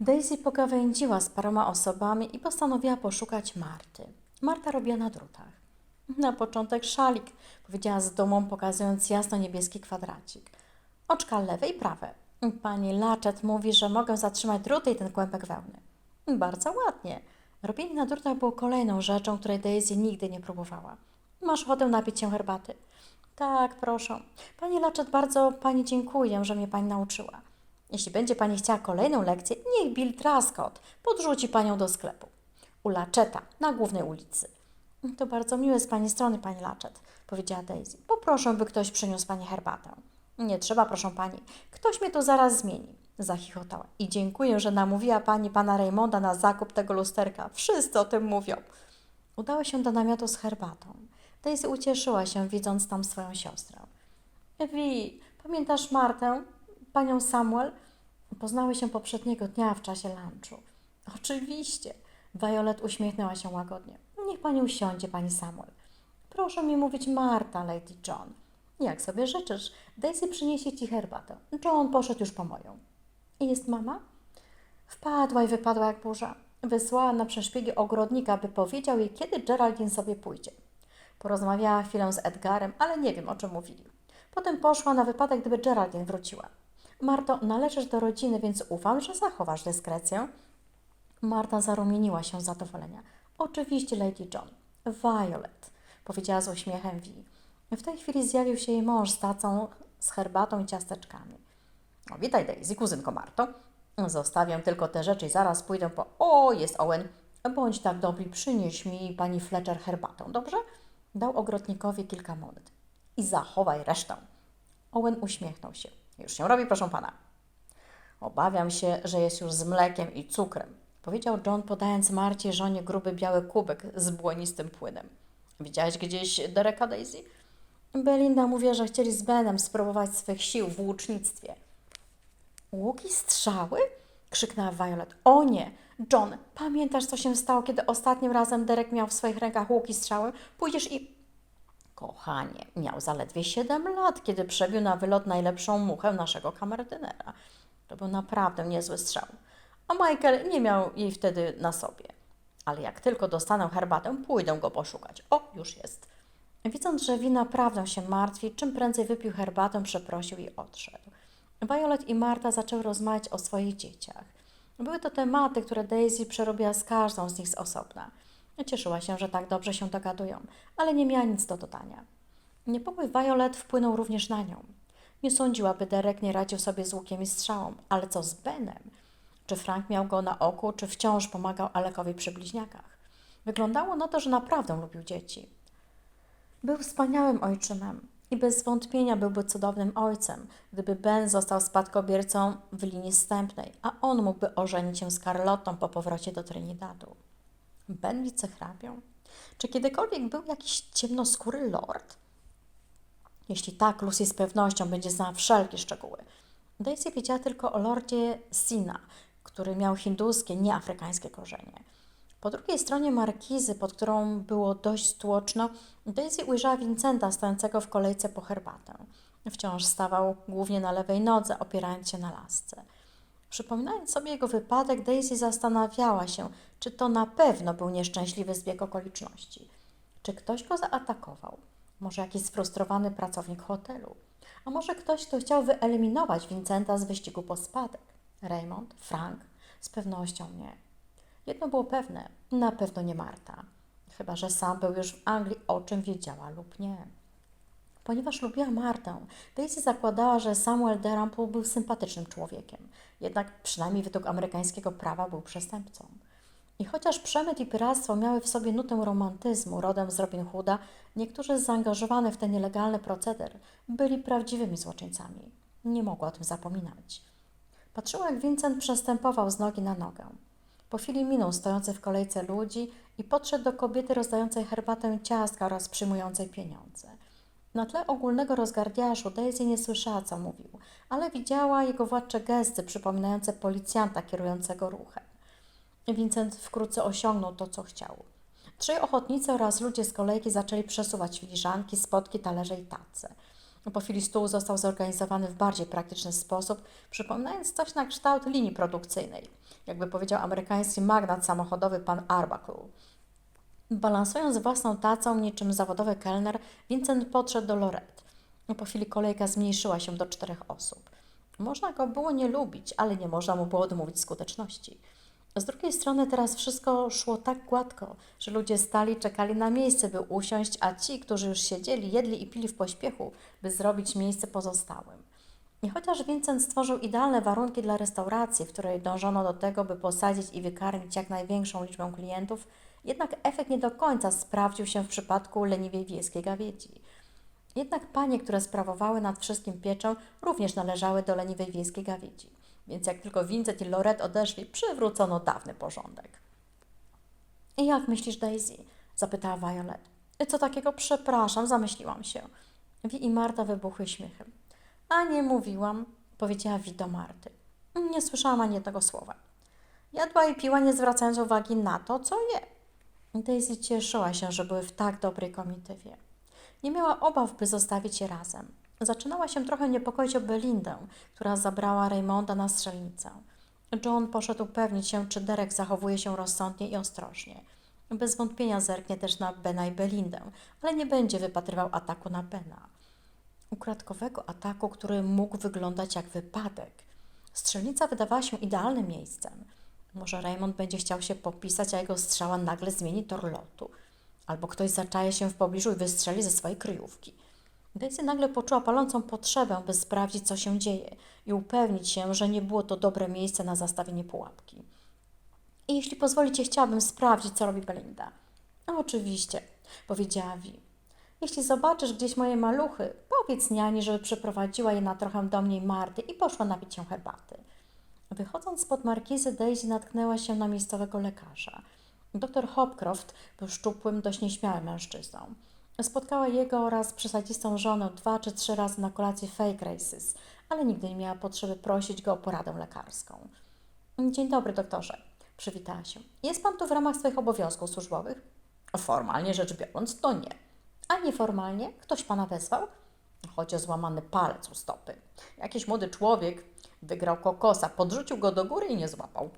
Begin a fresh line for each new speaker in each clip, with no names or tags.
Daisy pogawędziła z paroma osobami i postanowiła poszukać Marty. Marta robiła na drutach. Na początek szalik, powiedziała z dumą, pokazując jasno-niebieski kwadracik. Oczka lewe i prawe. Pani Laczet mówi, że mogę zatrzymać druty i ten kłębek wełny. Bardzo ładnie. Robienie na drutach było kolejną rzeczą, której Daisy nigdy nie próbowała. Masz ochotę napić się herbaty? Tak, proszę. Pani Laczet, bardzo Pani dziękuję, że mnie Pani nauczyła. Jeśli będzie Pani chciała kolejną lekcję, niech Bill Trascott podrzuci Panią do sklepu. U Laczeta, na głównej ulicy. To bardzo miłe z Pani strony, Pani Laczet, powiedziała Daisy. Poproszę, by ktoś przyniósł Pani herbatę. Nie trzeba, proszę Pani. Ktoś mnie tu zaraz zmieni. Zachichotała. I dziękuję, że namówiła Pani Pana Raymonda na zakup tego lusterka. Wszyscy o tym mówią. Udała się do namiotu z herbatą. Daisy ucieszyła się, widząc tam swoją siostrę. Wi, pamiętasz Martę, panią Samuel? Poznały się poprzedniego dnia w czasie lunchu. Oczywiście. Violet uśmiechnęła się łagodnie. Niech pani usiądzie, pani Samuel. Proszę mi mówić Marta, Lady John. Jak sobie życzysz, Daisy przyniesie ci herbatę. John poszedł już po moją. I jest mama? Wpadła i wypadła jak burza. Wysłała na przeszpiegi ogrodnika, by powiedział jej, kiedy Geraldine sobie pójdzie. Porozmawiała chwilę z Edgarem, ale nie wiem, o czym mówili. Potem poszła na wypadek, gdyby Geraldine wróciła. Marto, należysz do rodziny, więc ufam, że zachowasz dyskrecję. Marta zarumieniła się z zadowolenia. Oczywiście, Lady John. Violet, powiedziała z uśmiechem Vi. W tej chwili zjawił się jej mąż z tacą, z herbatą i ciasteczkami. O, witaj Daisy, kuzynko Marto. Zostawię tylko te rzeczy i zaraz pójdę po... O, jest Owen. Bądź tak dobry, przynieś mi pani Fletcher herbatę, dobrze? Dał ogrodnikowi kilka monet. I zachowaj resztę. Owen uśmiechnął się. Już się robi, proszę pana. Obawiam się, że jest już z mlekiem i cukrem, powiedział John, podając Marcie żonie gruby biały kubek z błonistym płynem. Widziałeś gdzieś Dereka Daisy? Belinda mówi, że chcieli z Benem spróbować swych sił w łucznictwie. Łuki strzały? krzyknęła Violet. O nie! John, pamiętasz, co się stało, kiedy ostatnim razem Derek miał w swoich rękach łuki strzały? Pójdziesz i... Kochanie, miał zaledwie 7 lat, kiedy przebił na wylot najlepszą muchę naszego kamerdynera. To był naprawdę niezły strzał. A Michael nie miał jej wtedy na sobie. Ale jak tylko dostanę herbatę, pójdę go poszukać. O, już jest. Widząc, że wina naprawdę się martwi, czym prędzej wypił herbatę, przeprosił i odszedł. Violet i Marta zaczęły rozmawiać o swoich dzieciach. Były to tematy, które Daisy przerobiła z każdą z nich z osobna. Cieszyła się, że tak dobrze się dogadują, ale nie miała nic do dodania. Niepokój Violet wpłynął również na nią. Nie sądziła, by Derek nie radził sobie z łukiem i strzałą, ale co z Benem? Czy Frank miał go na oku, czy wciąż pomagał Alekowi przy bliźniakach? Wyglądało na to, że naprawdę lubił dzieci. Był wspaniałym ojczymem i bez wątpienia byłby cudownym ojcem, gdyby Ben został spadkobiercą w linii wstępnej, a on mógłby ożenić się z Carlottą po powrocie do Trinidadu. Ben wicehrabią? Czy kiedykolwiek był jakiś ciemnoskóry lord? Jeśli tak, Lucy z pewnością będzie znała wszelkie szczegóły. Daisy wiedziała tylko o lordzie Sina, który miał hinduskie, nie afrykańskie korzenie. Po drugiej stronie markizy, pod którą było dość tłoczno, Daisy ujrzała Vincenta stojącego w kolejce po herbatę. Wciąż stawał głównie na lewej nodze, opierając się na lasce. Przypominając sobie jego wypadek, Daisy zastanawiała się, czy to na pewno był nieszczęśliwy zbieg okoliczności. Czy ktoś go zaatakował? Może jakiś sfrustrowany pracownik hotelu? A może ktoś, kto chciał wyeliminować Vincenta z wyścigu po spadek? Raymond? Frank? Z pewnością nie. Jedno było pewne, na pewno nie Marta. Chyba, że sam był już w Anglii, o czym wiedziała lub nie. Ponieważ lubiła Martę, Daisy zakładała, że Samuel Dalrymple był sympatycznym człowiekiem. Jednak przynajmniej według amerykańskiego prawa był przestępcą. I chociaż przemyt i piractwo miały w sobie nutę romantyzmu rodem z Robin Hooda, niektórzy zaangażowani w ten nielegalny proceder byli prawdziwymi złoczyńcami. Nie mogła o tym zapominać. Patrzyła, jak Vincent przestępował z nogi na nogę. Po chwili minął stojący w kolejce ludzi i podszedł do kobiety rozdającej herbatę ciastka oraz przyjmującej pieniądze. Na tle ogólnego rozgardiaszu Daisy nie słyszała, co mówił, ale widziała jego władcze gesty przypominające policjanta kierującego ruchem. Vincent wkrótce osiągnął to, co chciał. Trzej ochotnicy oraz ludzie z kolejki zaczęli przesuwać filiżanki, spotki, talerze i tace. Po chwili stół został zorganizowany w bardziej praktyczny sposób, przypominając coś na kształt linii produkcyjnej, jakby powiedział amerykański magnat samochodowy pan Arbuckle. Balansując własną tacą niczym zawodowy kelner, Vincent podszedł do Lorette. Po chwili kolejka zmniejszyła się do czterech osób. Można go było nie lubić, ale nie można mu było odmówić skuteczności. Z drugiej strony teraz wszystko szło tak gładko, że ludzie stali, czekali na miejsce, by usiąść, a ci, którzy już siedzieli, jedli i pili w pośpiechu, by zrobić miejsce pozostałym. I chociaż Vincent stworzył idealne warunki dla restauracji, w której dążono do tego, by posadzić i wykarmić jak największą liczbę klientów, jednak efekt nie do końca sprawdził się w przypadku leniwej wiejskiej gawiedzi. Jednak panie, które sprawowały nad wszystkim pieczę, również należały do leniwej wiejskiej gawiedzi. Więc jak tylko Vincent i Lorette odeszli, przywrócono dawny porządek. I jak myślisz, Daisy? zapytała Violet. Co takiego? Przepraszam, zamyśliłam się. Wi i Marta wybuchły śmiechem. A nie mówiłam, powiedziała Wi do Marty. Nie słyszałam ani jednego słowa. Jadła i piła, nie zwracając uwagi na to, co je. Daisy cieszyła się, że były w tak dobrej komitywie. Nie miała obaw, by zostawić je razem. Zaczynała się trochę niepokoić o Belindę, która zabrała Raymonda na strzelnicę. John poszedł upewnić się, czy Derek zachowuje się rozsądnie i ostrożnie. Bez wątpienia zerknie też na Bena i Belindę, ale nie będzie wypatrywał ataku na Bena. Ukradkowego ataku, który mógł wyglądać jak wypadek. Strzelnica wydawała się idealnym miejscem. Może Raymond będzie chciał się popisać, a jego strzała nagle zmieni tor lotu. Albo ktoś zaczaje się w pobliżu i wystrzeli ze swojej kryjówki. Daisy nagle poczuła palącą potrzebę, by sprawdzić, co się dzieje i upewnić się, że nie było to dobre miejsce na zastawienie pułapki. I jeśli pozwolicie, chciałabym sprawdzić, co robi Belinda. No, oczywiście, powiedziała Vi. Jeśli zobaczysz gdzieś moje maluchy, powiedz niani, żeby przeprowadziła je na trochę do mnie i Marty i poszła napić się herbaty. Wychodząc spod markizy, Daisy natknęła się na miejscowego lekarza. Doktor Hopcroft był szczupłym, dość nieśmiałym mężczyzną. Spotkała jego oraz przesadzistą żonę dwa czy trzy razy na kolacji fake races, ale nigdy nie miała potrzeby prosić go o poradę lekarską. Dzień dobry, doktorze, przywitała się. Jest pan tu w ramach swoich obowiązków służbowych? Formalnie rzecz biorąc, to nie. A nieformalnie? Ktoś pana wezwał? Chodzi o złamany palec u stopy. Jakiś młody człowiek wygrał kokosa, podrzucił go do góry i nie złapał.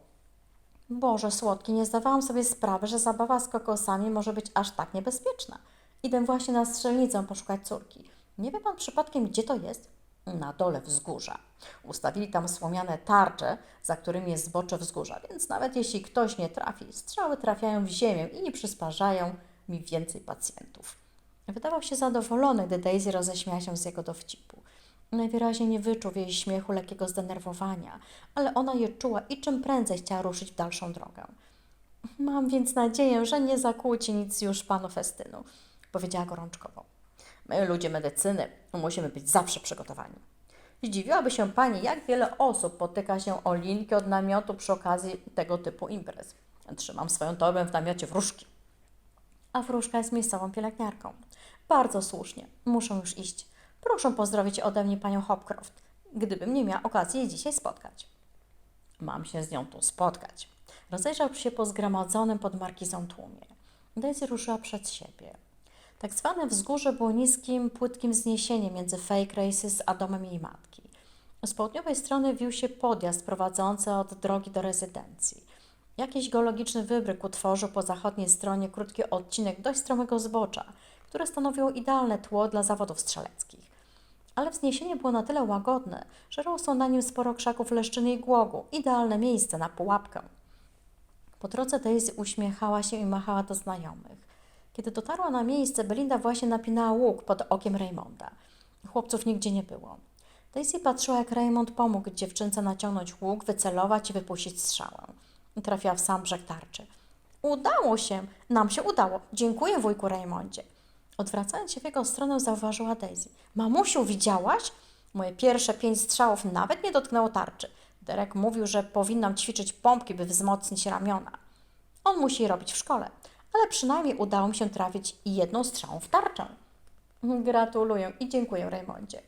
Boże słodki, nie zdawałam sobie sprawy, że zabawa z kokosami może być aż tak niebezpieczna. Idę właśnie na strzelnicę poszukać córki. Nie wie pan przypadkiem, gdzie to jest? Na dole wzgórza. Ustawili tam słomiane tarcze, za którymi jest zbocze wzgórza, więc nawet jeśli ktoś nie trafi, strzały trafiają w ziemię i nie przysparzają mi więcej pacjentów. Wydawał się zadowolony, gdy Daisy roześmiała się z jego dowcipu. Najwyraźniej nie wyczuł w jej śmiechu lekkiego zdenerwowania, ale ona je czuła i czym prędzej chciała ruszyć w dalszą drogę. Mam więc nadzieję, że nie zakłóci nic już panu festynu, powiedziała gorączkowo. My, ludzie medycyny, musimy być zawsze przygotowani. Zdziwiłaby się pani, jak wiele osób potyka się o linki od namiotu przy okazji tego typu imprez. Trzymam swoją torbę w namiocie wróżki. A wróżka jest miejscową pielęgniarką. Bardzo słusznie. Muszę już iść. Proszę pozdrowić ode mnie panią Hopcroft, gdybym nie miała okazji jej dzisiaj spotkać. Mam się z nią tu spotkać. Rozejrzał się po zgromadzonym pod markizą tłumie. Daisy ruszyła przed siebie. Tak zwane wzgórze było niskim, płytkim zniesieniem między fake races a domem jej matki. Z południowej strony wił się podjazd prowadzący od drogi do rezydencji. Jakiś geologiczny wybryk utworzył po zachodniej stronie krótki odcinek dość stromego zbocza, które stanowiło idealne tło dla zawodów strzeleckich. Ale wzniesienie było na tyle łagodne, że rosło na nim sporo krzaków leszczyny i głogu, idealne miejsce na pułapkę. Po drodze Daisy uśmiechała się i machała do znajomych. Kiedy dotarła na miejsce, Belinda właśnie napinała łuk pod okiem Raymonda. Chłopców nigdzie nie było. Daisy patrzyła, jak Raymond pomógł dziewczynce naciągnąć łuk, wycelować i wypuścić strzałę. Trafiła w sam brzeg tarczy. Udało się! Nam się udało! Dziękuję, wujku Raymondzie. Odwracając się w jego stronę, zauważyła Daisy. Mamusiu, widziałaś? Moje pierwsze pięć strzałów nawet nie dotknęło tarczy. Derek mówił, że powinnam ćwiczyć pompki, by wzmocnić ramiona. On musi robić w szkole, ale przynajmniej udało mi się trafić jedną strzałą w tarczę. Gratuluję i dziękuję, Raymondzie.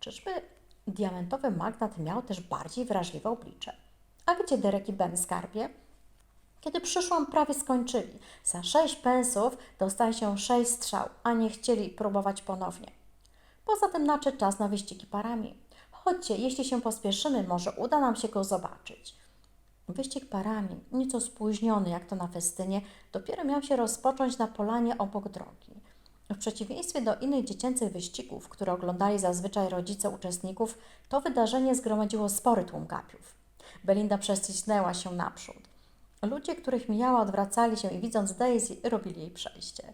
Czyżby diamentowy magnat miał też bardziej wrażliwe oblicze? A gdzie Derek i Ben skarbie? Kiedy przyszłam, prawie skończyli. Za sześć pensów dostaje się sześć strzał, a nie chcieli próbować ponownie. Poza tym nadszedł czas na wyścigi parami. Chodźcie, jeśli się pospieszymy, może uda nam się go zobaczyć. Wyścig parami, nieco spóźniony jak to na festynie, dopiero miał się rozpocząć na polanie obok drogi. W przeciwieństwie do innych dziecięcych wyścigów, które oglądali zazwyczaj rodzice uczestników, to wydarzenie zgromadziło spory tłum gapiów. Belinda prześlizgnęła się naprzód. Ludzie, których mijała, odwracali się i widząc Daisy, robili jej przejście.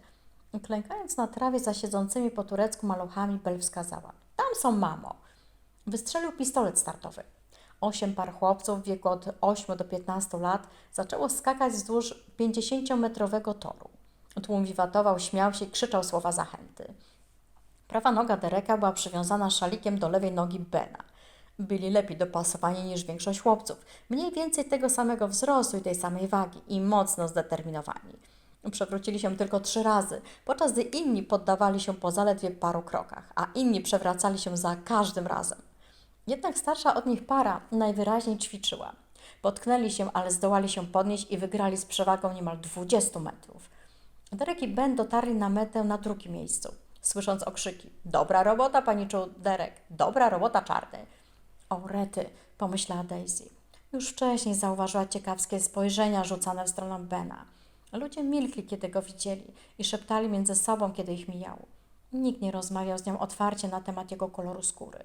Klękając na trawie za siedzącymi po turecku maluchami, Bel wskazała. Tam są mamo. Wystrzelił pistolet startowy. Osiem par chłopców w wieku od 8 do 15 lat zaczęło skakać wzdłuż 50-metrowego toru. Tłum wiwatował, śmiał się i krzyczał słowa zachęty. Prawa noga Dereka była przywiązana szalikiem do lewej nogi Bena. Byli lepiej dopasowani niż większość chłopców, mniej więcej tego samego wzrostu i tej samej wagi i mocno zdeterminowani. Przewrócili się tylko trzy razy, podczas gdy inni poddawali się po zaledwie paru krokach, a inni przewracali się za każdym razem. Jednak starsza od nich para najwyraźniej ćwiczyła. Potknęli się, ale zdołali się podnieść i wygrali z przewagą niemal 20 metrów. Derek i Ben dotarli na metę na drugim miejscu, słysząc okrzyki. Dobra robota, paniczu Derek, dobra robota czarny. O rety, pomyślała Daisy. Już wcześniej zauważyła ciekawskie spojrzenia rzucane w stronę Bena. Ludzie milkli, kiedy go widzieli i szeptali między sobą, kiedy ich mijał. Nikt nie rozmawiał z nią otwarcie na temat jego koloru skóry.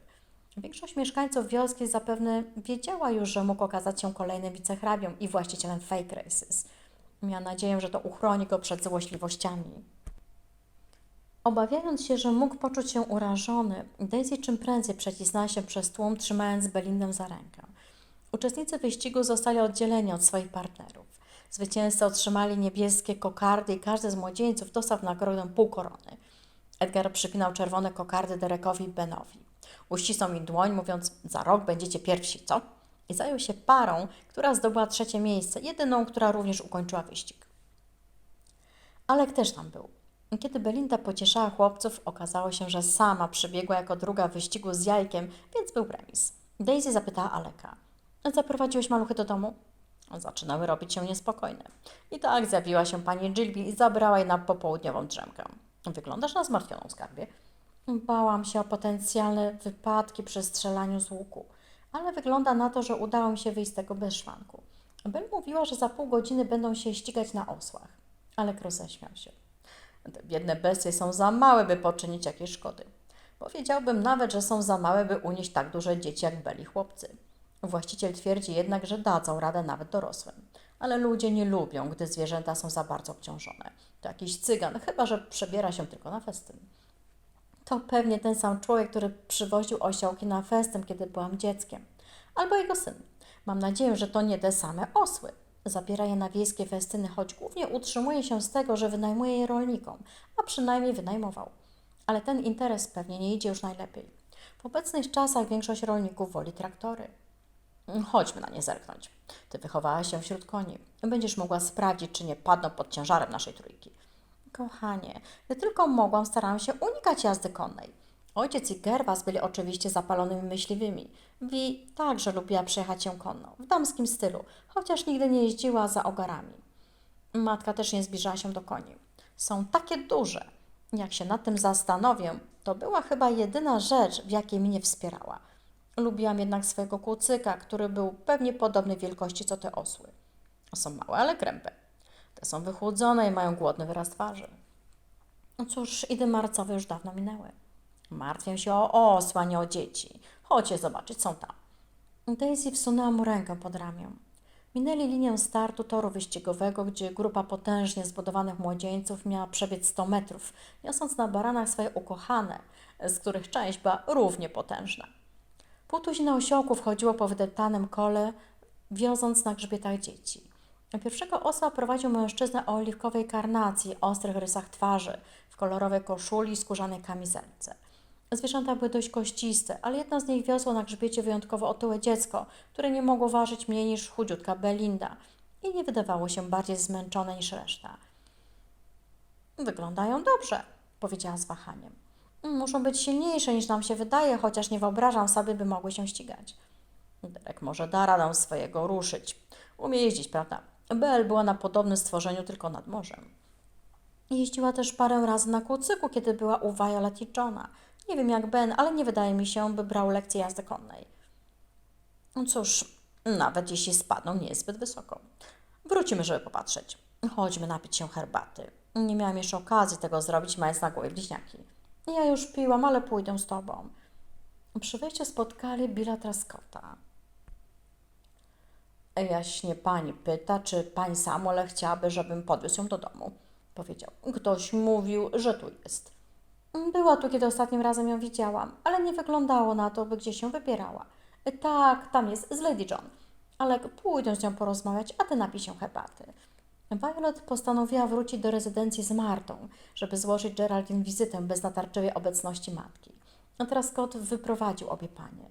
Większość mieszkańców wioski zapewne wiedziała już, że mógł okazać się kolejnym wicehrabią i właścicielem fake races. Miała nadzieję, że to uchroni go przed złośliwościami. Obawiając się, że mógł poczuć się urażony, Daisy czym prędzej przecisnęła się przez tłum, trzymając Belindę za rękę. Uczestnicy wyścigu zostali oddzieleni od swoich partnerów. Zwycięzcy otrzymali niebieskie kokardy i każdy z młodzieńców dostał nagrodę pół korony. Edgar przypinał czerwone kokardy Derekowi i Benowi. Uścisnął im dłoń, mówiąc, za rok będziecie pierwsi, co? I zajął się parą, która zdobyła trzecie miejsce, jedyną, która również ukończyła wyścig. Alek też tam był. Kiedy Belinda pocieszała chłopców, okazało się, że sama przybiegła jako druga w wyścigu z jajkiem, więc był remis. Daisy zapytała Aleka. Zaprowadziłeś maluchy do domu? Zaczynały robić się niespokojne. I tak zjawiła się pani Gilby i zabrała je na popołudniową drzemkę. Wyglądasz na zmartwioną skarbie. Bałam się o potencjalne wypadki przy strzelaniu z łuku, ale wygląda na to, że udało mi się wyjść z tego bez szwanku. Bel mówiła, że za pół godziny będą się ścigać na osłach. Alek roześmiał się. Biedne bestie są za małe, by poczynić jakieś szkody. Powiedziałbym nawet, że są za małe, by unieść tak duże dzieci jak Beli chłopcy. Właściciel twierdzi jednak, że dadzą radę nawet dorosłym. Ale ludzie nie lubią, gdy zwierzęta są za bardzo obciążone. To jakiś cygan, chyba że przebiera się tylko na festyn. To pewnie ten sam człowiek, który przywoził osiołki na festyn, kiedy byłam dzieckiem. Albo jego syn. Mam nadzieję, że to nie te same osły. Zabiera je na wiejskie festyny, choć głównie utrzymuje się z tego, że wynajmuje je rolnikom, a przynajmniej wynajmował. Ale ten interes pewnie nie idzie już najlepiej. W obecnych czasach większość rolników woli traktory. Chodźmy na nie zerknąć. Ty wychowałaś się wśród koni. Będziesz mogła sprawdzić, czy nie padną pod ciężarem naszej trójki. Kochanie, gdy tylko mogłam, starałam się unikać jazdy konnej. Ojciec i Gerwas byli oczywiście zapalonymi myśliwymi. Wi także lubiła przejechać się konno, w damskim stylu, chociaż nigdy nie jeździła za ogarami. Matka też nie zbliżała się do koni. Są takie duże. Jak się nad tym zastanowię, to była chyba jedyna rzecz, w jakiej mnie wspierała. Lubiłam jednak swojego kucyka, który był pewnie podobnej wielkości co te osły. Są małe, ale krępe. Te są wychłodzone i mają głodny wyraz twarzy. No cóż, idy marcowe już dawno minęły. Martwię się o osła, nie o dzieci. Chodźcie zobaczyć, są tam. Daisy wsunęła mu rękę pod ramię. Minęli linię startu toru wyścigowego, gdzie grupa potężnie zbudowanych młodzieńców miała przebiec 100 metrów, niosąc na baranach swoje ukochane, z których część była równie potężna. Pół tuzina osiołków chodziło po wydeptanym kole, wioząc na grzbietach dzieci. Pierwszego osła prowadził mężczyzna o oliwkowej karnacji, ostrych rysach twarzy, w kolorowej koszuli i skórzanej kamizelce. Zwierzęta były dość kościste, ale jedna z nich wiosło na grzbiecie wyjątkowo otyłe dziecko, które nie mogło ważyć mniej niż chudziutka Belinda i nie wydawało się bardziej zmęczone niż reszta. Wyglądają dobrze, powiedziała z wahaniem. Muszą być silniejsze niż nam się wydaje, chociaż nie wyobrażam sobie, by mogły się ścigać. Derek może da radę swojego ruszyć. Umie jeździć, prawda? Bel była na podobnym stworzeniu, tylko nad morzem. Jeździła też parę razy na kucyku, kiedy była u Violet i Johna, Nie wiem jak Ben, ale nie wydaje mi się, by brał lekcję jazdy konnej. No Cóż, nawet jeśli spadną, nie jest zbyt wysoko. Wrócimy, żeby popatrzeć. Chodźmy napić się herbaty. Nie miałam jeszcze okazji tego zrobić, mając na głowie bliźniaki. Ja już piłam, ale pójdę z tobą. Przy wejściu spotkali Billa Traskota. Jaśnie pani pyta, czy pani Samuel chciałaby, żebym podwiózł ją do domu. Powiedział. Ktoś mówił, że tu jest. Była tu, kiedy ostatnim razem ją widziałam, ale nie wyglądało na to, by gdzieś się wybierała. Tak, tam jest, z Lady John. Ale pójdę z nią porozmawiać, a ty napij się herbaty. Violet postanowiła wrócić do rezydencji z Martą, żeby złożyć Geraldine wizytę bez natarczywej obecności matki. A teraz Scott wyprowadził obie panie.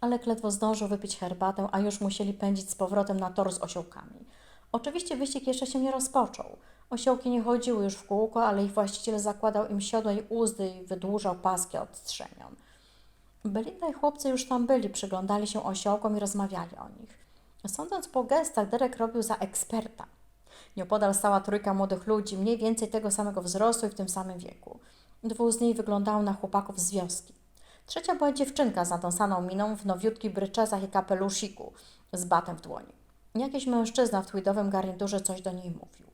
Alek ledwo zdążył wypić herbatę, a już musieli pędzić z powrotem na tor z osiołkami. Oczywiście wyścig jeszcze się nie rozpoczął. Osiołki nie chodziły już w kółko, ale ich właściciel zakładał im siodła i uzdy i wydłużał paski od strzemion. Belinda i chłopcy już tam byli, przyglądali się osiołkom i rozmawiali o nich. Sądząc po gestach, Derek robił za eksperta. Nieopodal stała trójka młodych ludzi, mniej więcej tego samego wzrostu i w tym samym wieku. Dwóch z nich wyglądało na chłopaków z wioski. Trzecia była dziewczynka z natąsaną miną w nowiutkich bryczezach i kapelusziku z batem w dłoni. Jakiś mężczyzna w tweedowym garniturze coś do niej mówił.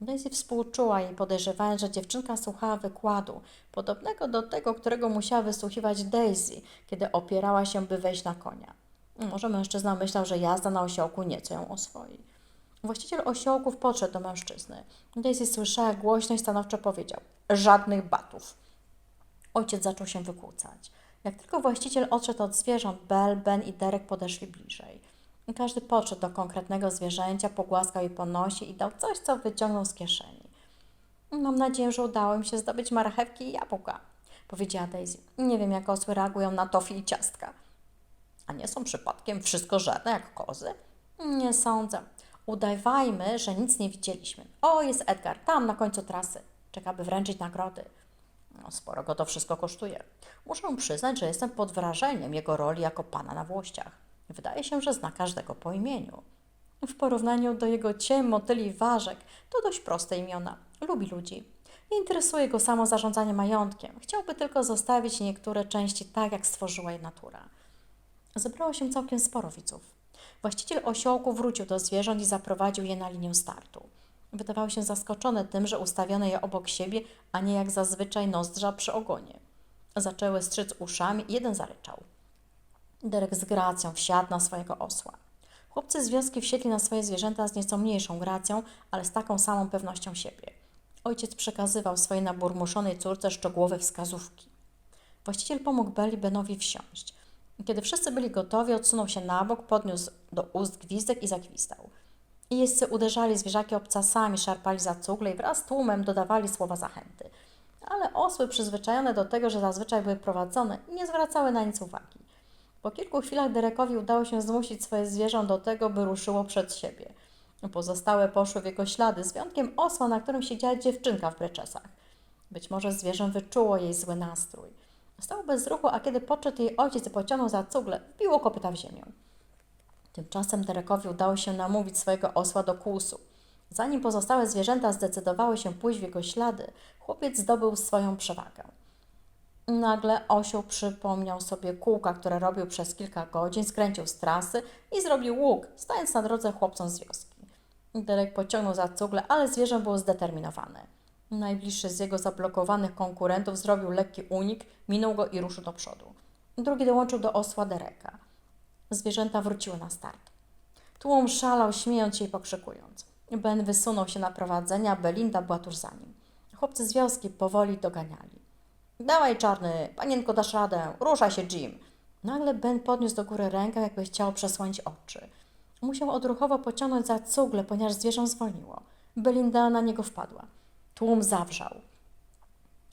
Daisy współczuła jej, podejrzewając, że dziewczynka słuchała wykładu, podobnego do tego, którego musiała wysłuchiwać Daisy, kiedy opierała się, by wejść na konia. Może mężczyzna myślał, że jazda na osiołku nieco ją oswoi. Właściciel osiołków podszedł do mężczyzny. Daisy słyszała głośno i stanowczo powiedział: Żadnych batów. Ojciec zaczął się wykłócać. Jak tylko właściciel odszedł od zwierząt, Bell, Ben i Derek podeszli bliżej. Każdy podszedł do konkretnego zwierzęcia, pogłaskał je po nosie i dał coś, co wyciągnął z kieszeni. Mam nadzieję, że udało im się zdobyć marchewki i jabłka, powiedziała Daisy. Nie wiem, jak osły reagują na tofi i ciastka. A nie są przypadkiem wszystko żadne jak kozy? Nie sądzę. Udawajmy, że nic nie widzieliśmy. O, jest Edgar, tam na końcu trasy. Czeka, by wręczyć nagrody. No, sporo go to wszystko kosztuje. Muszę przyznać, że jestem pod wrażeniem jego roli jako pana na włościach. Wydaje się, że zna każdego po imieniu. W porównaniu do jego ciem, motyli ważek, to dość proste imiona. Lubi ludzi. Nie interesuje go samo zarządzanie majątkiem. Chciałby tylko zostawić niektóre części tak, jak stworzyła je natura. Zebrało się całkiem sporo widzów. Właściciel osiołku wrócił do zwierząt i zaprowadził je na linię startu. Wydawał się zaskoczony tym, że ustawiono je obok siebie, a nie jak zazwyczaj nozdrza przy ogonie. Zaczęły strzyc uszami i jeden zaryczał. Derek z gracją wsiadł na swojego osła. Chłopcy z wioski wsiedli na swoje zwierzęta z nieco mniejszą gracją, ale z taką samą pewnością siebie. Ojciec przekazywał swojej naburmuszonej córce szczegółowe wskazówki. Właściciel pomógł Belli Benowi wsiąść. Kiedy wszyscy byli gotowi, odsunął się na bok, podniósł do ust gwizdek i zagwizdał. Jeźdźcy uderzali zwierzaki obcasami, szarpali za cugle i wraz z tłumem dodawali słowa zachęty. Ale osły, przyzwyczajone do tego, że zazwyczaj były prowadzone, nie zwracały na nic uwagi. Po kilku chwilach Derekowi udało się zmusić swoje zwierząt do tego, by ruszyło przed siebie. Pozostałe poszły w jego ślady, z wyjątkiem osła, na którym siedziała dziewczynka w breczesach. Być może zwierzę wyczuło jej zły nastrój. Stał bez ruchu, a kiedy podszedł jej ojciec pociągnął za cugle, wbiło kopyta w ziemię. Tymczasem Derekowi udało się namówić swojego osła do kłusu. Zanim pozostałe zwierzęta zdecydowały się pójść w jego ślady, chłopiec zdobył swoją przewagę. Nagle osioł przypomniał sobie kółka, które robił przez kilka godzin, skręcił z trasy i zrobił łuk, stając na drodze chłopcom z wioski. Derek pociągnął za cugle, ale zwierzę było zdeterminowane. Najbliższy z jego zablokowanych konkurentów zrobił lekki unik, minął go i ruszył do przodu. Drugi dołączył do osła Dereka. Zwierzęta wróciły na start. Tłum szalał, śmiejąc się i pokrzykując. Ben wysunął się na prowadzenie, a Belinda była tuż za nim. Chłopcy z wioski powoli doganiali. Dawaj, czarny, panienko, dasz radę, ruszaj się, Jim. Nagle Ben podniósł do góry rękę, jakby chciał przesłonić oczy. Musiał odruchowo pociągnąć za cugle, ponieważ zwierzę zwolniło. Belinda na niego wpadła. Tłum zawrzał.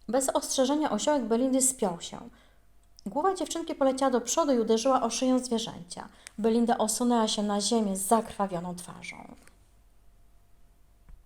Bez ostrzeżenia osiołek Belindy spiął się. Głowa dziewczynki poleciała do przodu i uderzyła o szyję zwierzęcia. Belinda osunęła się na ziemię z zakrwawioną twarzą.